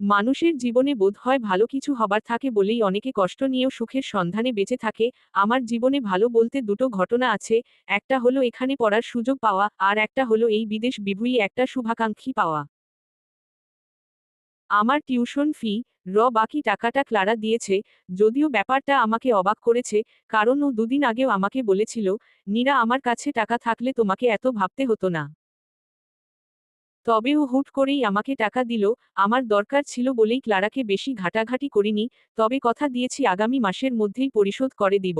মানুষের জীবনে বোধ হয় ভালো কিছু হবার থাকে বলেই অনেকে কষ্ট নিয়েও সুখের সন্ধানে বেঁচে থাকে। আমার জীবনে ভালো বলতে দুটো ঘটনা আছে, একটা হলো এখানে পড়ার সুযোগ পাওয়া, আর একটা হলো এই বিদেশ বিভুই একটা শুভাকাঙ্ক্ষী পাওয়া। আমার টিউশন ফি, র বাকি টাকাটা ক্লারা দিয়েছে, যদিও ব্যাপারটা আমাকে অবাক করেছে, কারণ ও দুদিন আগেও আমাকে বলেছিল, নীরা, আমার কাছে টাকা থাকলে তোমাকে এত ভাবতে হতো না। তবে ও হুট করেই আমাকে টাকা দিল, আমার দরকার ছিল বলেই ক্লারাকে বেশি ঘাটাঘাটি করিনি, তবে কথা দিয়েছি আগামী মাসের মধ্যেই পরিশোধ করে দিব।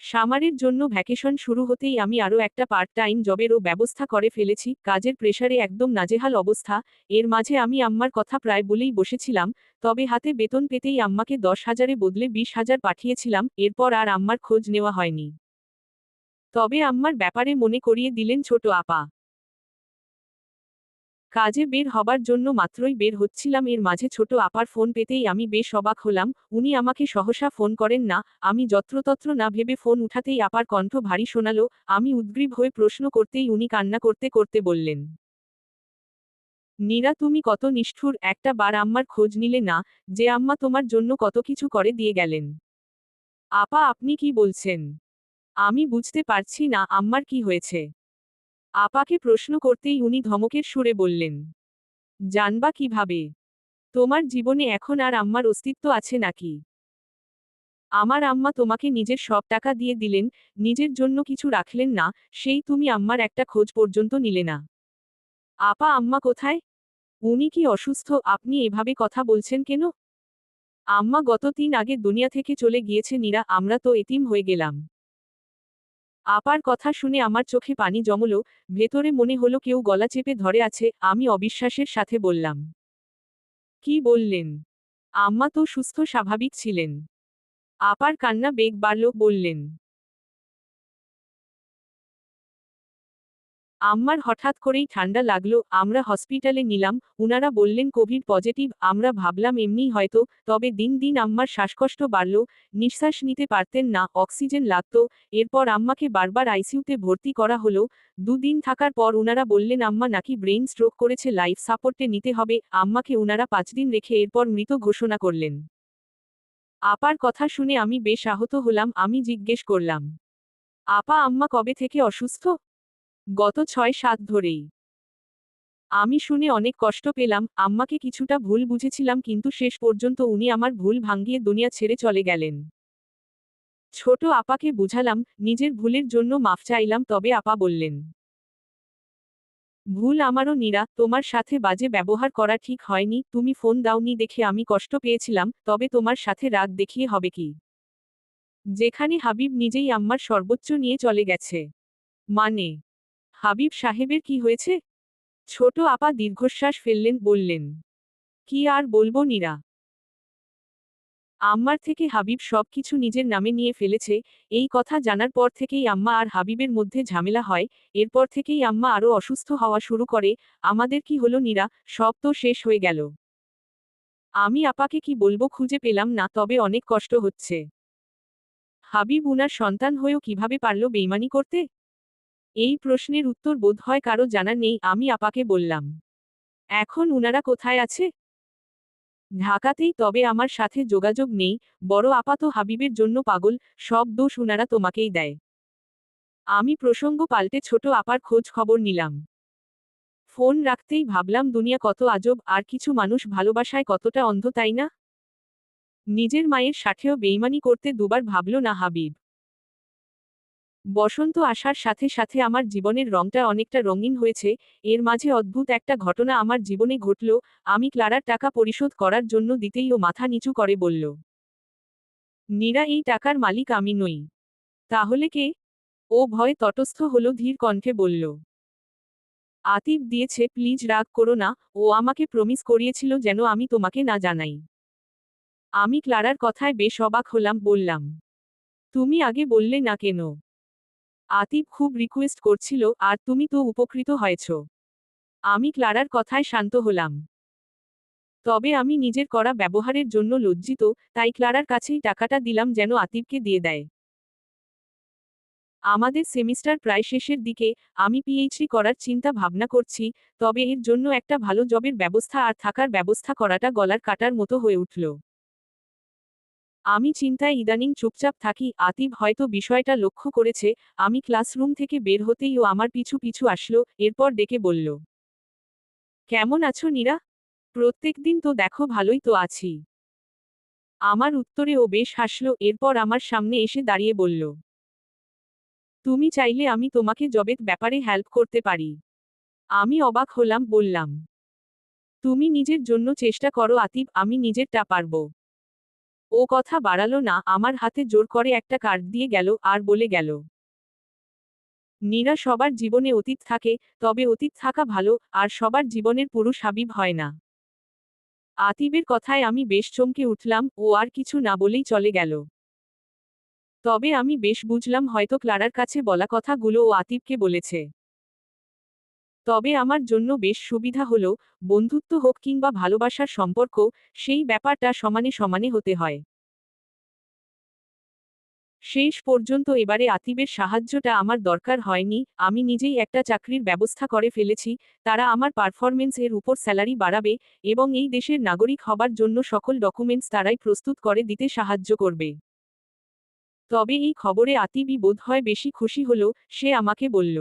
সামারের জন্য ভ্যাকেশন শুরু হতেই আমি আরও একটা পার্ট টাইম জবেরও ব্যবস্থা করে ফেলেছি, কাজের প্রেসারে একদম নাজেহাল অবস্থা, এর মাঝে আমি আম্মার কথা প্রায় বলেই বসেছিলাম, তবে হাতে বেতন পেতেই আম্মাকে দশ হাজারে বদলে বিশ হাজার পাঠিয়েছিলাম, এরপর আর আম্মার খোঁজ নেওয়া হয়নি। তবে আম্মার ব্যাপারে মনে করিয়ে দিলেন ছোট আপা। কাজে বের হবার জন্য মাত্রই বের হচ্ছিলাম। এর মাঝে ছোট আপার ফোন পেতেই আমি বেশ অবাক হলাম। উনি আমাকে সহসা ফোন করেন না, আমি যত্রতত্র না ভেবে ফোন উঠাতেই আপার কণ্ঠ ভারী শোনালো। আমি উদ্গ্রীব হয়ে প্রশ্ন করতেই উনি কান্না করতে করতে বললেন, নীরা, তুমি কত নিষ্ঠুর। একটা বার আম্মার খোঁজ নিলে না, যে আম্মা তোমার জন্য কত কিছু করে দিয়ে গেলেন। আপা, আপনি কি বলছেন? আমি বুঝতে পারছি না আম্মার কি হয়েছে। আপাকে প্রশ্ন করতেই উনি ধমকের সুরে বললেন, জানবা কীভাবে? তোমার জীবনে এখন আর আম্মার অস্তিত্ব আছে নাকি? আমার আম্মা তোমাকে নিজের সব টাকা দিয়ে দিলেন, নিজের জন্য কিছু রাখলেন না, সেই তুমি আম্মার একটা খোঁজ পর্যন্ত নিলে না। আপা, আম্মা কোথায়? উনি কি অসুস্থ, আপনি এভাবে কথা বলছেন কেন? আম্মা গত তিন আগে দুনিয়া থেকে চলে গিয়েছে নীরা, আমরা তো এতিম হয়ে গেলাম। আপার কথা শুনে আমার চোখে পানি জমল, ভেতরে মনে হলো কেউ গলা চেপে ধরে আছে, আমি অবিশ্বাসের সাথে বললাম। কি বললেন? আম্মা তো সুস্থ, স্বাভাবিক ছিলেন। আপার কান্না বেগ বাড়ল, বললেন আম্মার হঠাৎ করেই ঠান্ডা লাগল, আমরা হসপিটালে নিলাম, উনারা বললেন কোভিড পজিটিভ, আমরা ভাবলাম এমনিই হয়তো, তবে দিন দিন আম্মার শ্বাসকষ্ট বাড়ল, নিঃশ্বাস নিতে পারতেন না, অক্সিজেন লাগতো, এরপর আম্মাকে বারবার আইসিইউতে ভর্তি করা হলো, দুদিন থাকার পর উনারা বললেন আম্মা নাকি ব্রেইন স্ট্রোক করেছে, লাইফ সাপোর্টে নিতে হবে, আম্মাকে উনারা পাঁচ দিন রেখে এরপর মৃত ঘোষণা করলেন। আপার কথা শুনে আমি বেশ আহত হলাম, আমি জিজ্ঞেস করলাম, আপা আম্মা কবে থেকে অসুস্থ? গত ছয় সাত ধরেই। আমি শুনে অনেক কষ্ট পেলাম, আম্মাকে কিছুটা ভুল বুঝেছিলাম কিন্তু শেষ পর্যন্ত উনি আমার ভুল ভাঙ্গিয়ে দুনিয়া ছেড়ে চলে গেলেন। ছোট আপাকে বুঝালাম, নিজের ভুলের জন্য মাফ চাইলাম তবে আপা বললেন, ভুল আমারও নীরা, তোমার সাথে বাজে ব্যবহার করা ঠিক হয়নি, তুমি ফোন দাওনি দেখে আমি কষ্ট পেয়েছিলাম, তবে তোমার সাথে রাগ দেখিয়ে হবে কি? যেখানে হাবিব নিজেই আম্মার সর্বোচ্চ নিয়ে চলে গেছে। মানে হাবিব সাহেবের কি হয়েছে? ছোট আপা দীর্ঘশ্বাস ফেললেন, বললেন, কি আর বলব নীরা? আম্মার থেকে হাবিব সব কিছু নিজের নামে নিয়ে ফেলেছে, এই কথা জানার পর থেকেই আম্মা আর হাবিবের মধ্যে ঝামেলা হয়, এরপর থেকেই আম্মা আরও অসুস্থ হওয়া শুরু করে, আমাদের কি হলো নীরা? সব তো শেষ হয়ে গেল। আমি আপাকে কি বলব খুঁজে পেলাম না, তবে অনেক কষ্ট হচ্ছে। হাবিব উনার সন্তান হয়েও কীভাবে পারল বেইমানি করতে? এই প্রশ্নের উত্তর বোধ হয় কারও জানা নেই, আমি আপাকে বললাম। এখন উনারা কোথায় আছে? ঢাকাতেই, তবে আমার সাথে যোগাযোগ নেই, বড় আপাত হাবিবের জন্য পাগল, সব দোষ উনারা তোমাকেই দেয়। আমি প্রসঙ্গ পাল্টে ছোট আপার খোঁজ খবর নিলাম। ফোন রাখতেই ভাবলাম, দুনিয়া কত আজব, আর কিছু মানুষ ভালোবাসায় কতটা অন্ধ, তাই না? নিজের মায়ের সাথেও বেইমানি করতে দুবার ভাবল না হাবিব। বসন্ত আসার সাথে সাথে আমার জীবনের রংটা অনেকটা রঙিন হয়েছে, এর মাঝে অদ্ভুত একটা ঘটনা আমার জীবনে ঘটল, আমি ক্লারার টাকা পরিশোধ করার জন্য দিতেই ও মাথা নিচু করে বলল, নীরা, এই টাকার মালিক আমি নই। তাহলে কে? ও ভয়ে তটস্থ হলো ধীর কণ্ঠে বলল, আতিফ দিয়েছে, প্লিজ রাগ করো না, ও আমাকে প্রমিস করিয়েছিল যেন আমি তোমাকে না জানাই। আমি ক্লারার কথায় বেশ অবাক হলাম, বললাম, তুমি আগে বললে না কেন? আতিফ খুব রিকোয়েস্ট করছিল, আর তুমি তো উপকৃত হয়েছ। আমি ক্লারার কথায় শান্ত হলাম। তবে আমি নিজের করা ব্যবহারের জন্য লজ্জিত, তাই ক্লারার কাছেই টাকাটা দিলাম যেন আতিবকে দিয়ে দেয়। আমাদের সেমিস্টার প্রায় শেষের দিকে, আমি পিএইচডি করার চিন্তা ভাবনা করছি, তবে এর জন্য একটা ভালো জবের ব্যবস্থা আর থাকার ব্যবস্থা করাটা গলার কাটার মতো হয়ে উঠল। আমি চিন্তায় ইদানিং চুপচাপ থাকি, আতিব হয়তো বিষয়টা লক্ষ্য করেছে, আমি ক্লাসরুম থেকে বের হতেই ও আমার পিছু পিছু আসলো, এরপর ডেকে বলল, কেমন আছো নীরা? প্রত্যেক দিন তো দেখো ভালোই তো আছি। আমার উত্তরে ও বেশ হাসল, এরপর আমার সামনে এসে দাঁড়িয়ে বলল, তুমি চাইলে আমি তোমাকে জবের ব্যাপারে হেল্প করতে পারি। আমি অবাক হলাম, বললাম, তুমি নিজের জন্য চেষ্টা করো আতিব, আমি নিজেরটা পারব। ও কথা বাড়ালো না, আমার হাতে জোর করে একটা কার্ড দিয়ে গেল আর বলে গেল। নীরা সবার জীবনে অতীত থাকে, তবে অতীত থাকা ভালো, আর সবার জীবনের পুরুষ হাবিব হয় না। আতিবের কথায় আমি বেশ চমকে উঠলাম, ও আর কিছু না বলেই চলে গেল। তবে আমি বেশ বুঝলাম হয়তো ক্লারার কাছে বলা কথাগুলো ও আতিবকে বলেছে। তবে আমার জন্য বেশ সুবিধা হলো, বন্ধুত্ব হোক কিংবা ভালোবাসার সম্পর্ক, সেই ব্যাপারটা সমানে সমানে হতে হয়। শেষ পর্যন্ত এবারে আতিবের সাহায্যটা আমার দরকার হয়নি, আমি নিজেই একটা চাকরির ব্যবস্থা করে ফেলেছি, তারা আমার পারফরমেন্স এর উপর স্যালারি বাড়াবে, এবং এই দেশের নাগরিক হবার জন্য সকল ডকুমেন্টস তারাই প্রস্তুত করে দিতে সাহায্য করবে। তবে এই খবরে আতিবই বোধহয় বেশি খুশি হলো, সে আমাকে বলল।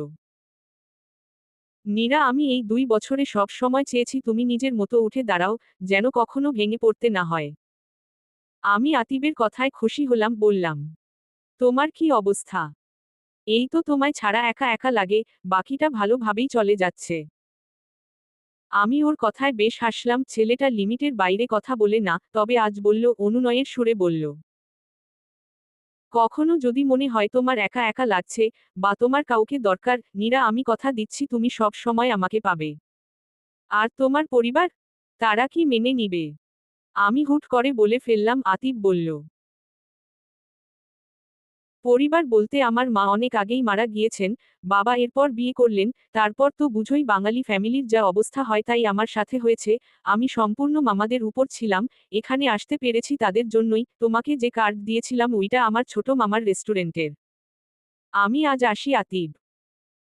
নীরা, আমি এই দুই বছরে সব সময় চেয়েছি তুমি নিজের মতো উঠে দাঁড়াও, যেন কখনো ভেঙে পড়তে না হয়। আমি আতিবের কথায় খুশি হলাম, বললাম, তোমার কি অবস্থা? এই তো তোমায় ছাড়া একা একা লাগে, বাকিটা ভালোভাবেই চলে যাচ্ছে। আমি ওর কথায় বেশ হাসলাম, ছেলেটা লিমিটের বাইরে কথা বলে না, তবে আজ বলল, অনুনয়ের সুরে বলল কখনো যদি মনে হয় তোমার একা একা লাগছে বা তোমার কাউকে দরকার, নীরা আমি কথা দিচ্ছি, তুমি সব সময় আমাকে পাবে। আর তোমার পরিবার? তারা কি মেনে নিবে? আমি হুট করে বলে ফেললাম আতিব বলল। পরিবার বলতে আমার মা অনেক আগেই মারা গিয়েছেন, বাবা এরপর বিয়ে করলেন, তারপর তো বুঝোই বাঙালি ফ্যামিলির যা অবস্থা হয় তাই আমার সাথে হয়েছে, আমি সম্পূর্ণ মামাদের উপর ছিলাম, এখানে আসতে পেরেছি তাদের জন্যই, তোমাকে যে কার্ড দিয়েছিলাম ওইটা আমার ছোট মামার রেস্টুরেন্টের। আমি আজ আসি আতিব।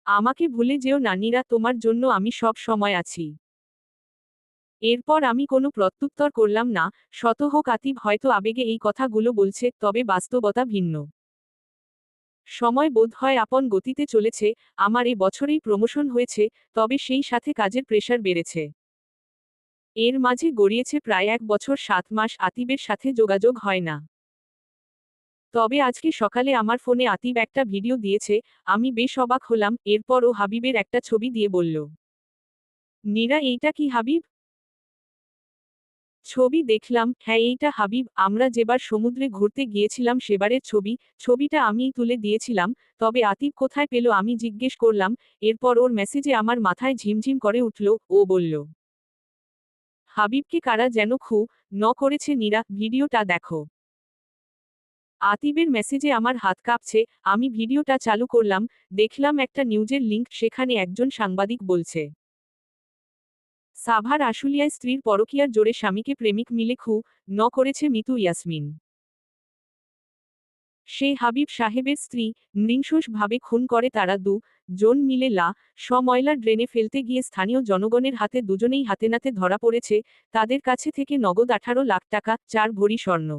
আমাকে ভুলে যেও নানিরা তোমার জন্য আমি সব সময় আছি। এরপর আমি কোনো প্রত্যুত্তর করলাম না, শত হোক আতিব হয়তো আবেগে এই কথাগুলো বলছে, তবে বাস্তবতা ভিন্ন। সময় বোধ হয় আপন গতিতে চলেছে, আমার এ বছরেই প্রমোশন হয়েছে, তবে সেই সাথে কাজের প্রেশার বেড়েছে। এর মাঝে গড়িয়েছে প্রায় এক বছর সাত মাস আতিবের সাথে যোগাযোগ হয় না। তবে আজকে সকালে আমার ফোনে আতিব একটা ভিডিও দিয়েছে, আমি বেশ অবাক হলাম এরপর ও হাবিবের একটা ছবি দিয়ে বলল, নীরা, এইটা কি হাবিব? ছবি দেখলাম হ্যাঁ এইটা হাবিব, আমরা যেবার সমুদ্রে ঘুরতে গিয়েছিলাম সেবারের ছবি, ছবিটা আমিই তুলে দিয়েছিলাম, তবে আতিব কোথায় পেল আমি জিজ্ঞেস করলাম, এরপর ওর মেসেজে আমার মাথায় ঝিমঝিম করে উঠল, ও বলল, হাবিবকে কারা যেন খু, ন করেছে নীরা, ভিডিওটা দেখো। আতিবের মেসেজে আমার হাত কাঁপছে, আমি ভিডিওটা চালু করলাম, দেখলাম একটা নিউজের লিঙ্ক সেখানে একজন সাংবাদিক বলছে সাভার আশুলিয়ায় স্ত্রীর পরকিয়ার জোরে স্বামীকে প্রেমিক মিলে খু, ন করেছে মিতু ইয়াসমিন। সে হাবিব সাহেবের স্ত্রী নৃংশোষভাবে খুন করে তারা দু, জন মিলে লা ময়লা ড্রেনে ফেলতে গিয়ে স্থানীয় জনগণের হাতে দুজনেই হাতে নাতে ধরা পড়েছে, তাদের কাছে থেকে নগদ আঠারো লাখ টাকা, চার ভরি স্বর্ণ।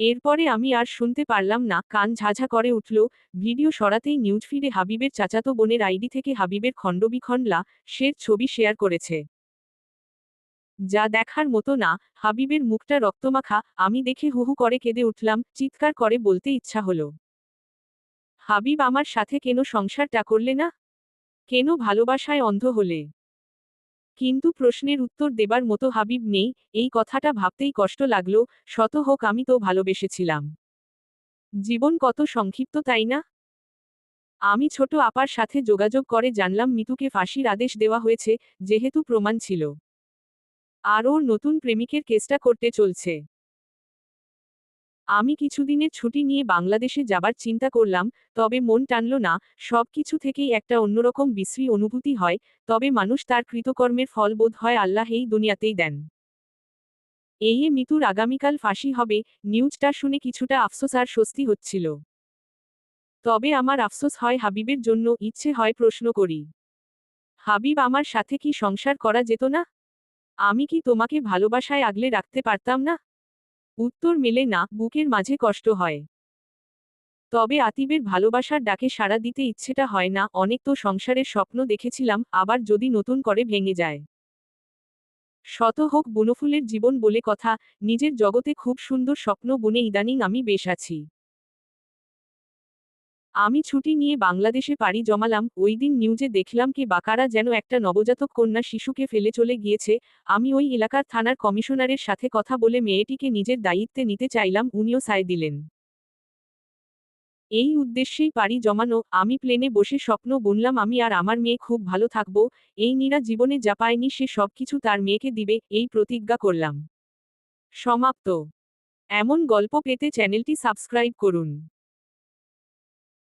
এরপরে আমি আর শুনতে পারলাম না, কান ঝাঝা করে উঠল, ভিডিও সরাতেই নিউজ ফিডে হাবিবের চাচাতো বোনের আইডি থেকে হাবিবের খণ্ডবিখণ্ডলা শের ছবি শেয়ার করেছে। যা দেখার মতো না, হাবিবের মুখটা রক্তমাখা, আমি দেখে হুহু করে কেঁদে উঠলাম, চিৎকার করে বলতে ইচ্ছা হলো। হাবিব আমার সাথে কেন সংসারটা করলে না? কেন ভালোবাসায় অন্ধ হলে? কিন্তু প্রশ্নের উত্তর দেবার মতো হাবিব নেই, এই কথাটা ভাবতেই কষ্ট লাগল, শত হোক আমি তো ভালোবেসেছিলাম। জীবন কত সংক্ষিপ্ত, তাই না? আমি ছোট আপার সাথে যোগাযোগ করে জানলাম মিতুকে ফাঁসির আদেশ দেওয়া হয়েছে, যেহেতু প্রমাণ ছিল। আর ওর নতুন প্রেমিকের কেসটা করতে চলছে। আমি কিছুদিনের ছুটি নিয়ে বাংলাদেশে যাবার চিন্তা করলাম, তবে মন টানল না, সব কিছু থেকেই একটা অন্যরকম বিশ্রী অনুভূতি হয়, তবে মানুষ তার কৃতকর্মের ফল বোধ হয় আল্লাহ এই দুনিয়াতেই দেন। এই মিতুর আগামীকাল ফাঁসি হবে, নিউজটা শুনে কিছুটা আফসোস আর স্বস্তি হচ্ছিল। তবে আমার আফসোস হয় হাবিবের জন্য, ইচ্ছে হয় প্রশ্ন করি। হাবিব আমার সাথে কি সংসার করা যেত না? আমি কি তোমাকে ভালোবাসায় আগলে রাখতে পারতাম না? উত্তর মেলে না, বুকের মাঝে কষ্ট হয়। তবে আতিবের ভালোবাসার ডাকে সাড়া দিতে ইচ্ছেটা হয় না, অনেক তো সংসারের স্বপ্ন দেখেছিলাম, আবার যদি নতুন করে ভেঙে যায়। শত হোক বুনফুলের জীবন বলে কথা, নিজের জগতে খুব সুন্দর স্বপ্ন বুনে ইদানিং আমি বেশ আছি। আমি ছুটি নিয়ে বাংলাদেশে পাড়ি জমালাম, ওই দিন নিউজে দেখলাম কে বাকারা যেন একটা নবজাতক কন্যা শিশুকে ফেলে চলে গিয়েছে, আমি ওই এলাকার থানার কমিশনারের সাথে কথা বলে মেয়েটিকে নিজের দায়িত্বে নিতে চাইলাম, উনিও সায় দিলেন। এই উদ্দেশ্যেই পাড়ি জমানো, আমি প্লেনে বসে স্বপ্ন বুনলাম, আমি আর আমার মেয়ে খুব ভালো থাকব, এই নীরা জীবনে যা পায়নি সে সবকিছু তার মেয়েকে দিবে, এই প্রতিজ্ঞা করলাম। সমাপ্ত। এমন গল্প পেতে চ্যানেলটি সাবস্ক্রাইব করুন।